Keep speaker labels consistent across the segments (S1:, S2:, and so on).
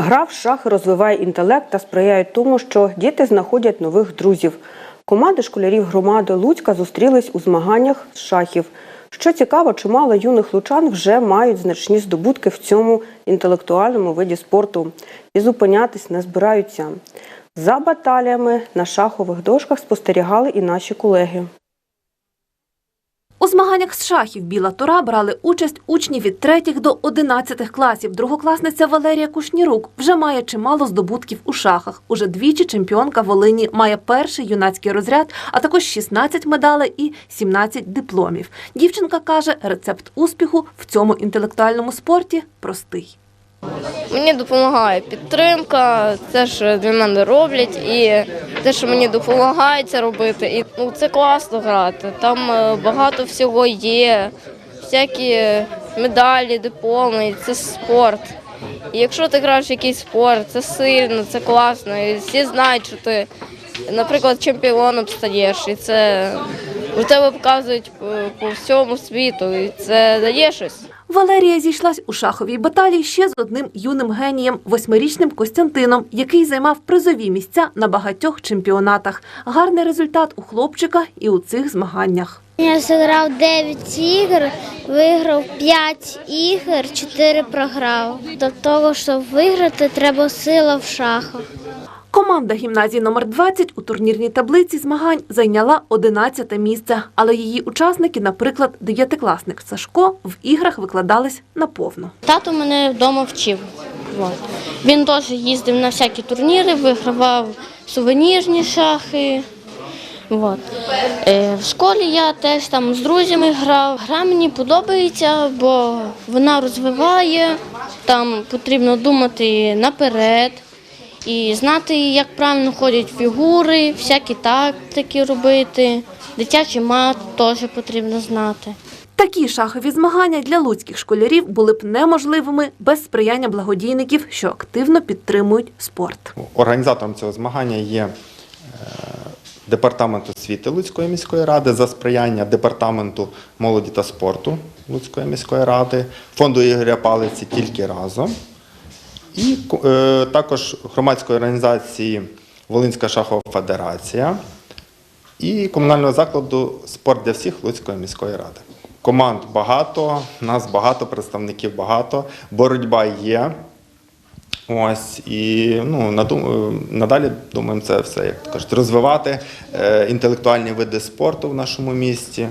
S1: Гра в шахи розвиває інтелект та сприяє тому, що діти знаходять нових друзів. Команди школярів громади Луцька зустрілись у змаганнях з шахів. Що цікаво, чимало юних лучан вже мають значні здобутки в цьому інтелектуальному виді спорту і зупинятись не збираються. За баталіями на шахових дошках спостерігали і наші колеги.
S2: У змаганнях з шахів Біла Тора брали участь учні від 3 до 11 класів. Другокласниця Валерія Кушнірук вже має чимало здобутків у шахах. Уже двічі чемпіонка Волині має перший юнацький розряд, а також 16 медалей і 17 дипломів. Дівчинка каже, рецепт успіху в цьому інтелектуальному спорті простий.
S3: Мені допомагає підтримка, те, що для мене роблять, і те, що мені допомагають це робити. І ну, це класно грати. Там е, багато всього є, всякі медалі, дипломи, це спорт. І якщо ти граєш в якийсь спорт, це сильно, це класно. І всі знають, що ти, наприклад, чемпіоном стаєш, і це у тебе показують по, по всьому світу, і це дає щось.
S2: Валерія зійшлась у шаховій баталії ще з одним юним генієм, восьмирічним Костянтином, який займав призові місця на багатьох чемпіонатах. Гарний результат у хлопчика і у цих змаганнях.
S4: Я зіграв 9 ігор, виграв 5 ігор, 4 програв. До того, щоб виграти, треба сила в шахах.
S2: Команда гімназії номер 20 у турнірній таблиці змагань зайняла 11 місце, але її учасники, наприклад, дев'ятикласник Сашко, в іграх викладались наповну.
S5: Тато мене вдома вчив. Він теж їздив на всякі турніри, вигравав сувенірні шахи. От. Е, в школі я теж там з друзями грав. Гра мені подобається, бо вона розвиває, там потрібно думати наперед і знати, як правильно ходять фігури, всякі тактики робити. Дитячий мат теж потрібно знати.
S2: Такі шахові змагання для луцьких школярів були б неможливими без сприяння благодійників, що активно підтримують спорт.
S6: Організатором цього змагання є е, департамент освіти Луцької міської ради за сприяння департаменту молоді та спорту Луцької міської ради, фонду Ігоря Палиці тільки разом. І е, також громадської організації Волинська шахова федерація і комунального закладу Спорт для всіх Луцької міської ради. Команд багато, нас багато, представників багато, боротьба є. Ось і ну надалі думаємо це все, як кажуть, розвивати е, інтелектуальні види спорту в нашому місті.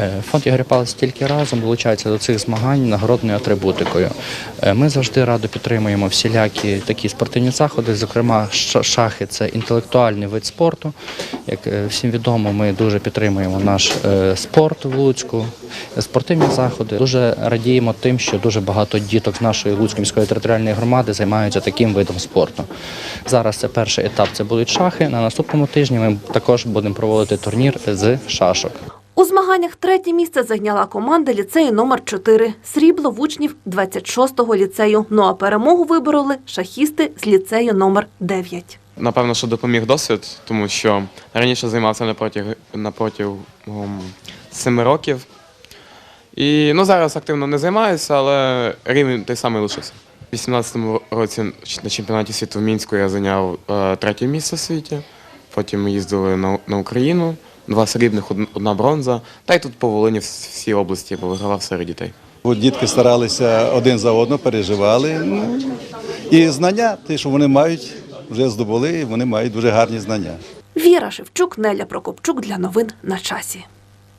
S7: Е, Фонд Ігоря Палець тільки разом долучається до цих змагань нагородною атрибутикою. Е, Ми завжди радо підтримуємо всілякі такі спортивні заходи. Зокрема, шахи це інтелектуальний вид спорту. Як е, всім відомо, ми дуже підтримуємо наш спорт в Луцьку, спортивні заходи. Дуже радіємо тим, що дуже багато діток з нашої Луцької міської територіальної громади займаються таким видом спорту. Зараз це перший етап, це будуть шахи. На наступному тижні ми також будемо проводити турнір з шашок.
S2: У змаганнях третє місце зайняла команда ліцею номер 4 Срібло в учнів 26-го ліцею. Ну а перемогу вибороли шахісти з ліцею номер 9.
S8: Напевно, що допоміг досвід, тому що раніше займався напротяг, напротягом семи років. І ну, зараз активно не займаюся, але рівень той самий лишився. У 2018 році на чемпіонаті світу в Мінську я зайняв е, третє місце в світі. Потім ми їздили на Україну, два срібних, одна бронза. Та й тут по Волині всі області вигравав серед дітей.
S9: От Дітки старалися один за одного, переживали. Ну, і знання, те, що вони мають, вже здобули, вони мають дуже гарні знання.
S2: Віра Шевчук, Неля Прокопчук для новин на часі.